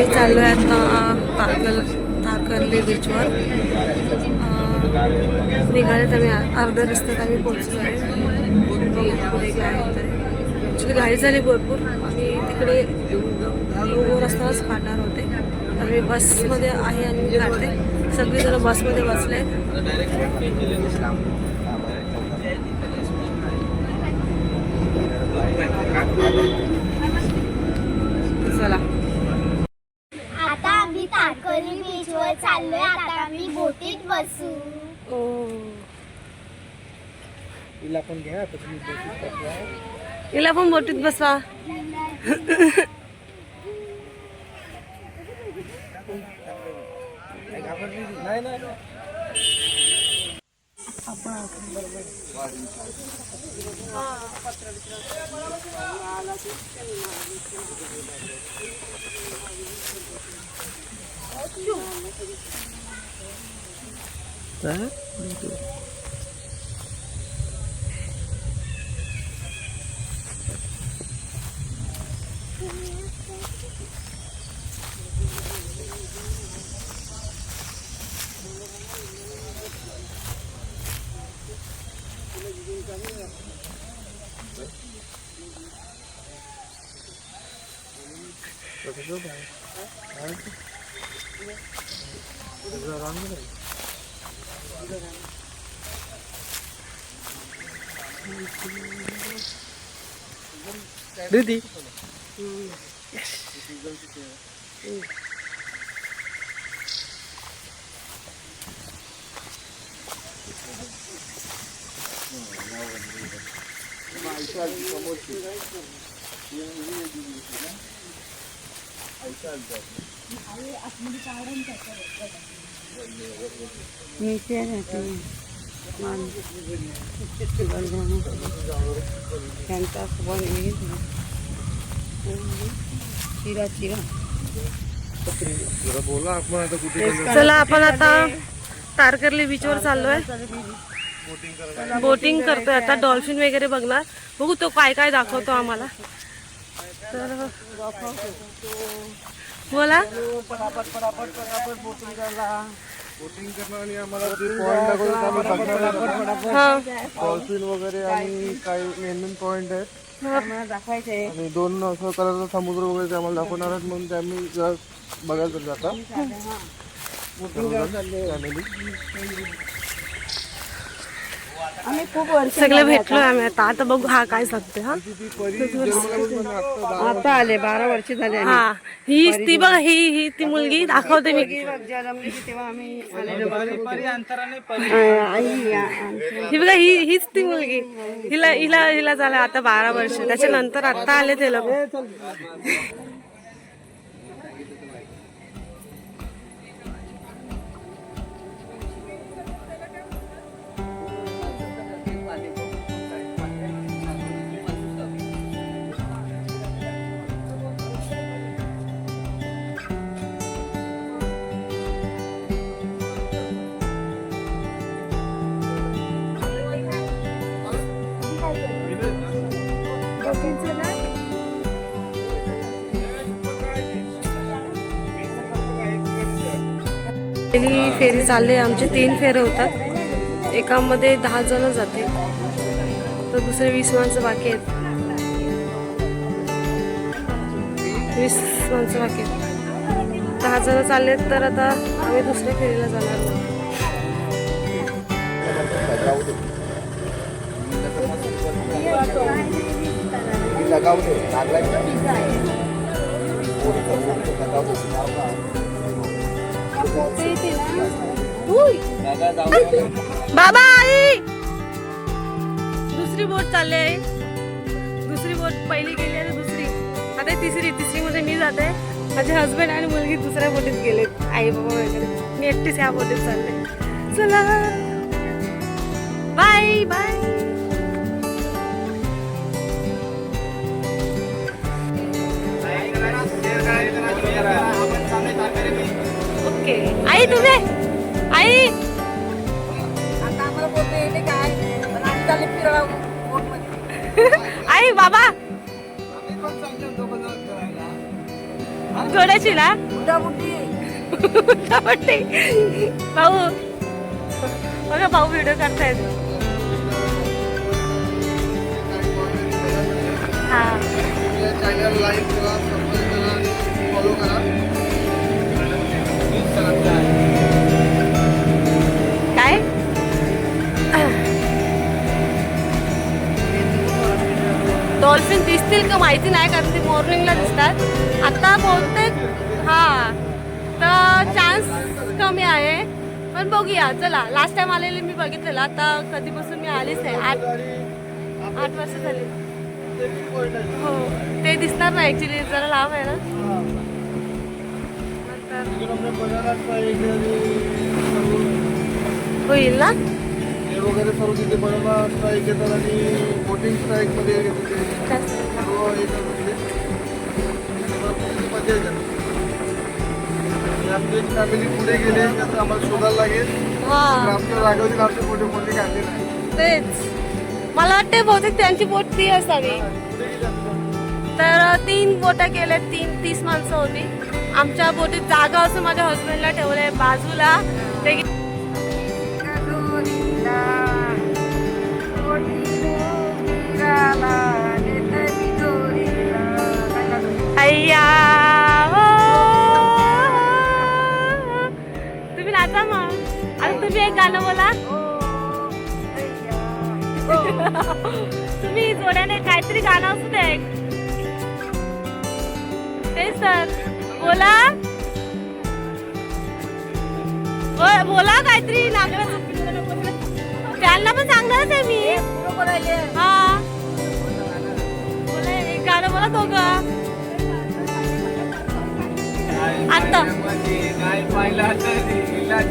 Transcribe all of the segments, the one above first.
आम्ही चाललो आहे आता ताकल तारकर्ली बीचवर निघालेत आम्ही अर्ध्या रस्त्यात आम्ही पोहोचलो आहे ॲक्च्युली गाडी झाली भरपूर. आम्ही तिकडे लोगोवर काढणार होते. आम्ही बसमध्ये आहे आणि मी काढते. सगळेजण बसमध्ये बसले आहेत आता आम्ही तारकर्ली बीच वर चाललोय आता आम्ही बोटीत बसू ओ तिला पण घ्या आता तुम्ही बोटीत बसला. हिला पण बोटीत बसवा काय घाबरली ती? नाही नाही नाही. Güzel hangi renk? Güzel renk. Ready? Yes. Ayşe bir çamur ki. Yanımızı yediğimiz için. Ayşe abi. Ayşe abi. Ayşe abi. तुझं रान नाही. दीदी त्यांचा फोन चिरा चिरा बोला आपण आता कुठे चला आपण आता तारकर्ली बीचवर चाललोय. बोटिंग करतोय आता डॉल्फिन वगैरे बघणार. बघू तो काय काय दाखवतो आम्हाला. तर बोला. बोटिंग आणि आम्हाला ते पॉईंट दाखवतात आम्ही बघणार हा. डॉल्फिन वगैरे आणि काही मेन मेन पॉईंट आहेत दाखवायचे. आणि दोन असं कलरचा समुद्र वगैरे ते आम्हाला दाखवणार आहेत म्हणून ते आम्ही जरा बघायला आता. फॅमिली सगळे भेटलोय आम्ही आता. आता बघू हा काय सांगते हा? आता आले बारा वर्ष झाले हा. ही ती बघ ही ही ती मुलगी दाखवते मी. ही बघा ही हीच ती मुलगी. हिला हिला हिला झालं आता बारा वर्ष. त्याच्यानंतर आता आले ते लोक. पहिली फेरी चालली आमचे तीन फेरे होतात. एकामध्ये दहा जण जाते तर दुसरे वीस माणसं बाकी आहेत. वीस माणसं बाकी आहेत. दहा जण चालले तर आता आम्ही दुसऱ्या फेरीला जाणार आहोत. बाबा आई. दुसरी बोट चालली आहे. दुसरी बोट पहिली गेली आणि दुसरी. आता तिसरी तिसरी मध्ये मी जाते. माझे हसबंड आणि मुलगी दुसऱ्या बोटीत गेले. आई बाबा वगैरे मी एकटीच ह्या बोटीत चालले. चला. बाय बाय आई तुम्ही? आई. आई बाबा. जोडायची ना. मोठी. भाऊ. बघा भाऊ व्हिडिओ करतायत. हा. चॅनल लाईक करा सबस्क्राईब करा फॉलो करा. काय? डॉल्फिन दिसतील का माहिती नाही कारण ते मॉर्निंगला दिसतात. आता बहुतेक हा. तर चान्स कमी आहे. पण बघूया चला. लास्ट टाइम आलेले मी बघितलेलं. आता कधीपासून मी आलीच आहे आठ आठ वर्ष झाले. हो. ते दिसणार ना ऍक्च्युली जरा लांब आहे ना. होईल ना हे वगैरे सर्व तिथे बनवला स्ट्राईक घेतात आणि बोटिंग स्ट्राईकमध्ये घेतात ते सर्व हे करतात तिथे. त्यामुळे खूप मजा येते आणि आमची एक फॅमिली पुढे गेले त्याचं आम्हाला शोधायला लागेल तर हा आमच्या जागेवरती आमचे मोठे मोठे काढले नाही तेच मला वाटते बहुतेक त्यांची बोट ती असावी पुढे गेले आमच्या. तर तीन बोटा केल्या तीन तीस माणसं होती आमच्या बोटीत जागा असं माझ्या हस्बंडला ठेवलंय बाजूला. ते अय्या हो. तुम्ही नाचा मग. आणि तुम्ही एक गाणं बोला. तुम्ही जोड्याने काहीतरी गाणं असू दे. एक. तेच तर. बोला. बोल- काहीतरी त्यांना पण सांगणारच आहे मी. हा. बोला एक गाणं बोला दोघं. आता.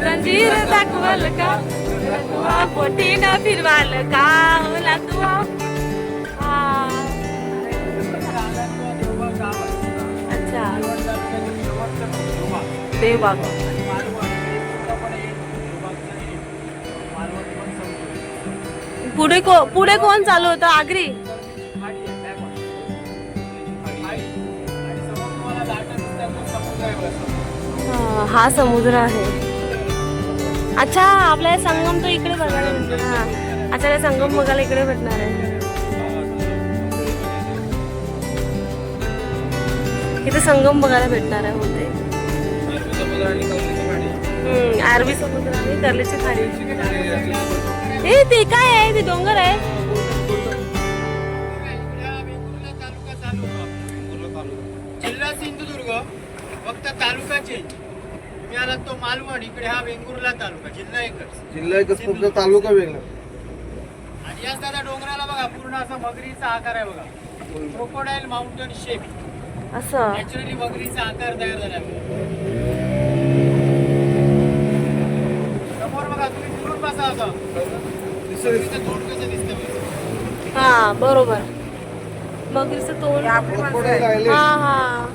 जंजीर दाखवल का? वा पोटीनं फिरवाल का? होला तू ते बाबा पुढे को पुढे कोण चालू होतं? आगरी? हा, समुद्र आहे. अच्छा आपल्याला संगम तो इकडे बघायला भेटणार. हा. अच्छा हे संगम बघायला इकडे भेटणार आहे. इथे संगम बघायला भेटणार आहे होते अरबी समुद्र आणि कर्लीची खाडी. ते काय आहे? ते डोंगर आहे. जिल्हा सिंधुदुर्ग फक्त तालुका चेंज तुम्ही आलात तो मालवण इकडे हा वेंगुर्ला तालुका जिल्हा एकच. जिल्हा एकच फक्त तालुका वेगळा. आणि याच दादा डोंगराला बघा पूर्ण असा मगरीचा आकार आहे बघा. क्रोकोडाईल माउंटन शेप असं. नॅचरली मगरीचा आकार तयार झाला आहे. समोर बघा तुम्ही फिरून बसा असं मगरीचं तोंड कसं दिसतं बघा. हा बरोबर. मगरीचं तोंड. हा हा.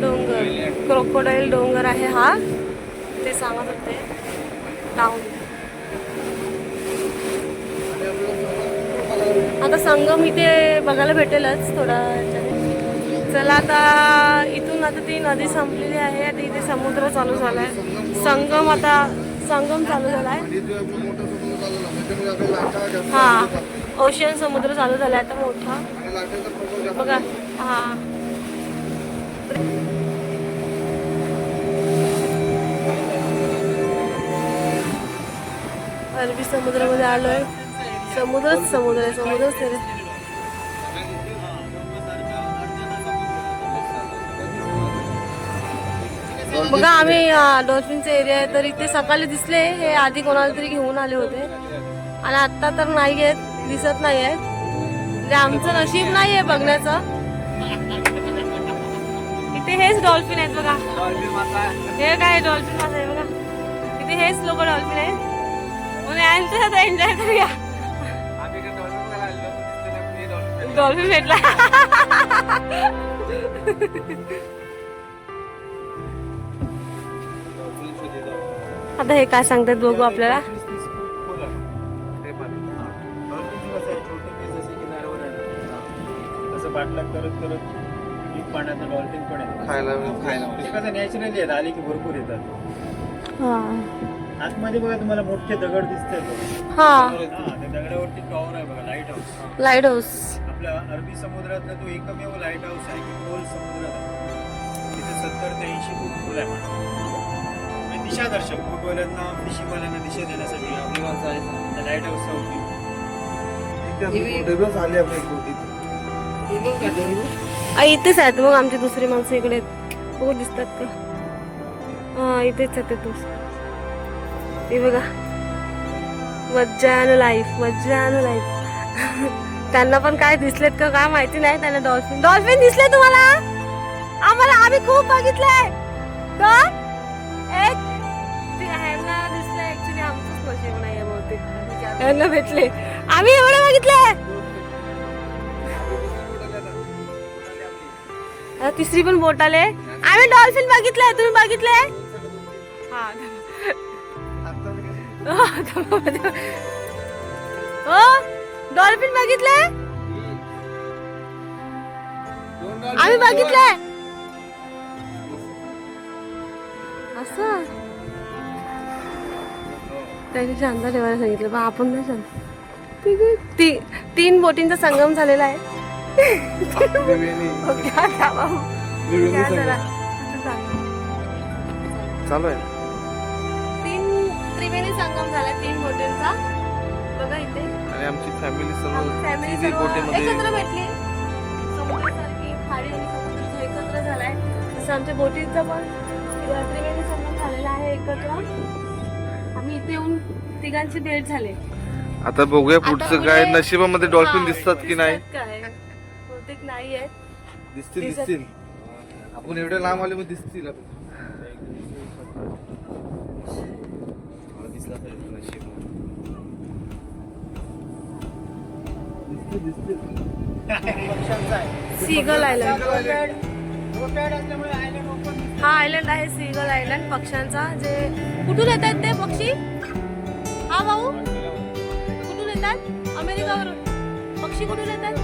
डोंगर. क्रोकोडाईल डोंगर आहे हा. ते सांगत होते नाव आता संगम इथे बघायला भेटेलच थोडा. चला आता इथून आता ती नदी संपलेली आहे. आता इथे समुद्र चालू झालाय. संगम आता संगम चालू झालाय. आहे हा ओशियन समुद्र चालू झालाय आता मोठा. बघा हा. अरबी समुद्रामध्ये आलोय. समुद्रच समुद्र आहे समुद्रच बघा आम्ही डॉल्फिनचे एरिया आहे तर इथे सकाळी दिसले हे आधी कोणाला तरी घेऊन आले होते. आणि आता तर नाही आहेत दिसत नाही आहेत. म्हणजे आमचं नशीब नाही आहे बघण्याचं. इथे हेच डॉल्फिन आहेत बघा. हे काय डॉल्फिन मासा आहे बघा. इथे हेच लोक डॉल्फिन आहेत. म्हणून यांचं आता एन्जॉय करूया. डॉल्फिन भेटला. आता हे काय सांगतात बघू आपल्याला. आली की भरपूर येतात. हा. आतमध्ये बघा तुम्हाला मोठे दगड दिसतात हा. हा त्या दगडावरती टॉवर आहे बघा लाइट हाऊस लाइट हाऊस आपल्या अरबी समुद्रातला तो एकमेव लाइट हाऊस आहे की खोल समुद्रात तिथे सत्तर ते ऐंशी फूट खोल आहे. पाणी. म्हणजे दिशा दर्शक बोटवाल्यांना फिशिंगवाल्यांना दिशा देण्यासाठी त्या लाइट हाऊसचा उपयोग दिवस आले आपले बोटीत आ, इथेच आहेत मग आमची दुसरी माणसं इकडे आहेत. बघू दिसतात का? हा इथेच आहेत ते हे बघा. मज्जा लाईफ मज्जा लाईफ त्यांना पण काय दिसलेत का काय माहिती नाही त्यांना डॉल्फिन डॉल्फिन दिसले तुम्हाला? आम्हाला आम्ही खूप बघितले कोण यांना भेटले. आम्ही एवढं बघितलंय तिसरी पण बोट आले. आम्ही डॉल्फिन बघितलंय तुम्ही बघितलंय हो. डॉल्फिन बघितलंय आम्ही बघितलंय असं? त्यांनी शांत ठेवायला सांगितलं. बा आपण नाही शांत. ती तीन बोटींचा संगम झालेला आहे. चालू तीन त्रिवेणी संगम झाला तीन बोटींचा. बघा इथे. आणि आमची फॅमिली फॅमिली सर्व एकत्र भेटली. समुद्रासारखी खाडी आणि समुद्र जो एकत्र झालाय. तसं आमच्या बोटींचा पण त्रिवेणी संगम झालेला आहे एकत्र. आम्ही इथे येऊन तिघांची भेट झाली. आता बघूया पुढचं काय म्हणजे- नशिबामध्ये डॉल्फिन हा, दिसतात की नाही. काय? बहुतेक नाही दिसतील दिसत- दिसतील. आपण एवढे लांब आले मग दिसतील नशीब. दिसतील, दिसतील. Seagull island. असल्यामुळे आयलंड ओपन हा आयलंड आहे सीगल आयलंड पक्ष्यांचा जे कुठून येतात ते पक्षी? हा भाऊ? कुठून येतात? अमेरिकावरून. पक्षी कुठून येतात?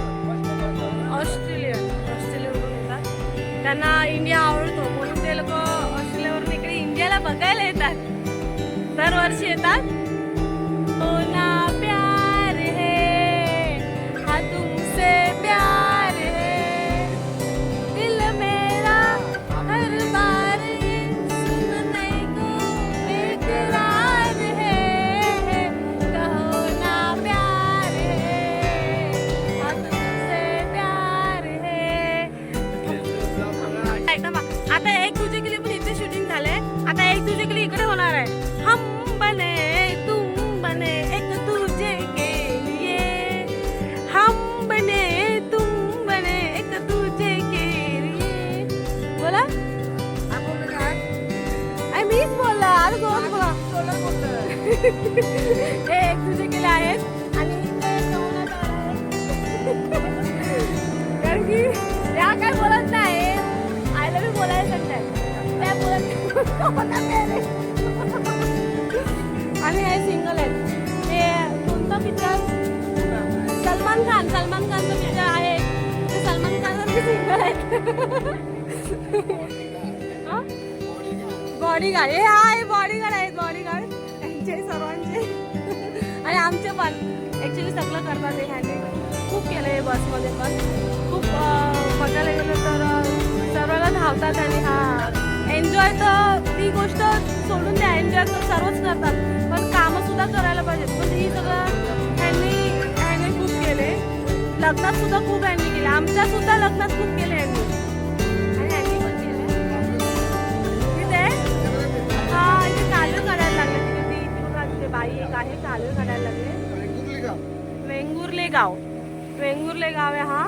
ऑस्ट्रेलिया ऑस्ट्रेलियावरून येतात. त्यांना इंडिया आवडतो. म्हणून ते लोक ऑस्ट्रेलियावरून इकडे इंडियाला बघायला येतात. दरवर्षी येतात. आणि हे सिंगल आहेत. हे कोणता पिक्चर? सलमान खान. सलमान खानचं पिक्चर आहे. ते सलमान खान सिंगल आहेत. बॉडीगार्ड हे आहे बॉडीगार्ड आहेत बॉडीगार्ड त्यांचे सर्वांचे. आणि आमचे पण. ऍक्च्युली सगळं करतात हे ह्याने खूप केलं आहे बसमध्ये पण. खूप बघायला गेलं तर सर्वांना धावतात आणि हा एन्जॉय तर ती गोष्ट सोडून द्या एन्जॉय तर सर्वच करतात. पण कामं सुद्धा करायला पाहिजेत. पण ही सगळं ह्यांनी ह्याने खूप केले. लग्नात सुद्धा खूप ह्यांनी केले. आमच्या सुद्धा लग्नात खूप केले ह्यांनी. आणि ह्यांनी पण केले. तिथे हा इथे कालवे काढायला लागले. तिथे ती ती बघा तिथे बाई एक आहे कालवे काढायला लागले. वेंगुर्ले गाव. वेंगुर्ले गाव आहे हा.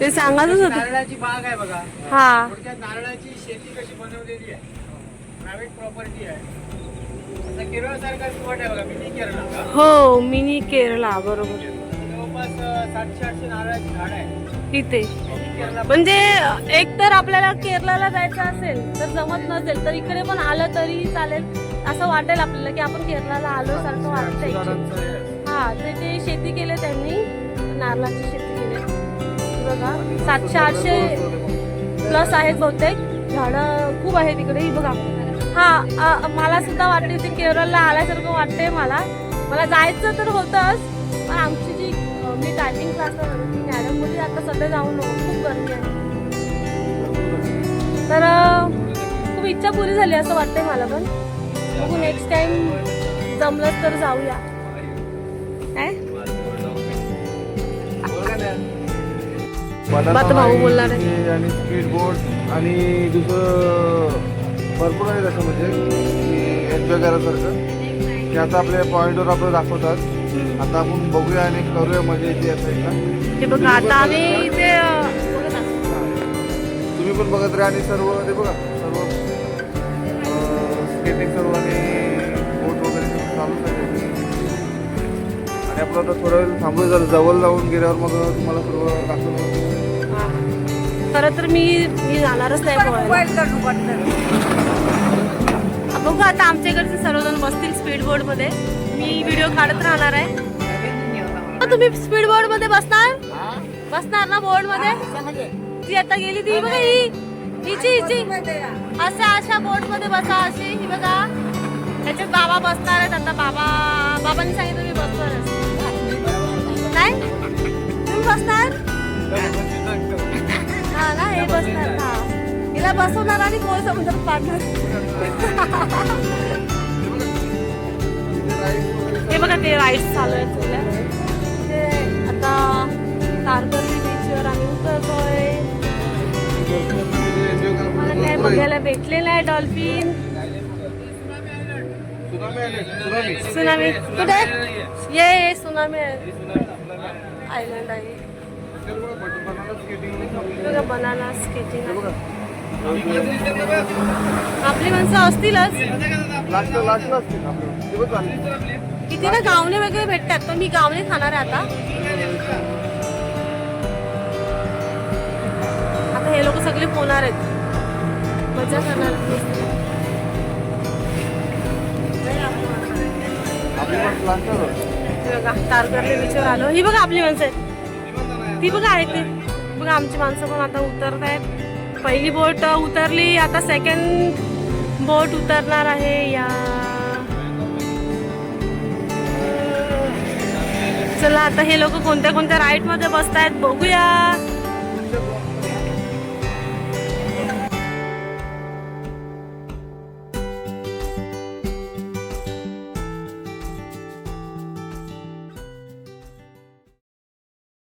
ते सांगायचंच होतं. नारळाची बाग आहे बघा. हा. थोडक्यात नारळाची शेती कशी बनवलेली आहे. प्रायव्हेट प्रॉपर्टी आहे. आता केरळ सारखा स्पॉट आहे बघा मिनी केरळ हो. मिनी केरला बरोबर. जवळपास अं, सातशे आठशे नारळाची झाड आहे इथे. मिनी म्हणजे एक तर आपल्याला केरळला जायचं असेल तर जमत नसेल तर इकडे पण आलं तरी चालेल. असं वाटेल आपल्याला की आपण केरळला आलो सारखं वाटतंय. झाडांचं हे आहे. हा ते ते शेती केले त्यांनी नारळाची शेती. बघा सातशे आठशे प्लस आहेत बहुतेक. झाडं खूप आहेत इकडे ही बघा. हा मला सुद्धा वाटते ते केरळला आल्यासारखं वाटते मला. मला जायचं तर होतंच पण आमची जी मी टायपिंग क्लासला ती मॅडम आता सध्या जाऊ नको खूप गर्मी आहे. तर खूप इच्छा पुरी झाली असं वाटतंय मला पण. बघू नेक्स्ट टाइम जमलं तर जाऊया. आता भाऊ बोलणार आहे. आहे आणि स्पीड बोट आणि दुसरं भरपूर आहे त्याच्यामध्ये एन्जॉय करायसारखं ते आता आपल्या पॉईंटवर आपलं दाखवतात आता आपण बघूया आणि करूया मजा येते असं एकदा हे बघा आता आम्ही इथे अ, बघा ना. तुम्ही पण बघत राहा आणि सर्व ते बघा सर्व स्केटिंग सर्व आणि बोट वगैरे चालूच आहे आणि आपलं आता थोडा वेळ थांबूया जर जवळ जाऊन गेल्यावर मग तुम्हाला सर्व दाखवतो. खरं तर मी मी जाणारच नाही पोहायला बघू आता आमच्या इकडचे सर्वजण बसतील स्पीड बोर्डमध्ये मी व्हिडिओ काढत राहणार आहे. तुम्ही स्पीड बोर्डमध्ये बसणार? बसणार ना बोर्डमध्ये ती आता गेली ती बघा ही. हिची हिची. अशा अशा बोर्डमध्ये बसा अशी. ही बघा. त्याच्यात बाबा बसणार आहेत आता. बाबा बाबांनी सांगितलं मी बसणार काय? तुम्ही बसणार? हा ना हे बसणार हा हिला बसवणार आणि पोळ समुद्रात पाडणार? हे बघा ते राईड्स चालू आहेत सगळ्या ते आता तारकर्ली बीचवर आम्ही उतरतोय. मला काय बघायला भेटलेलं आहे डॉल्फिन सुनामी कुठे? ये ये सुनामी आयलंड आहे. बघा बनाना स्केटिंग आपली माणसं असतीलच. लास्ट लास्टला असतील आपलं. ते बघ. चालले. इथे ना गावणे वगैरे भेटतात पण मी गावणे खाणार आहे आता. आता हे लोक सगळे पोहणार आहेत. मजा करणार बघा तारकर्ली बीचवर आलो. ही बघा आपली माणसं आहेत. ती बघा आहे ते. बघा आमची माणसं पण आता उतरत आहेत. पहिली बोट उतरली आता सेकंड बोट उतरणार आहे. या. चला आता हे लोक कोणत्या कोणत्या राईडमध्ये आहेत बघूया.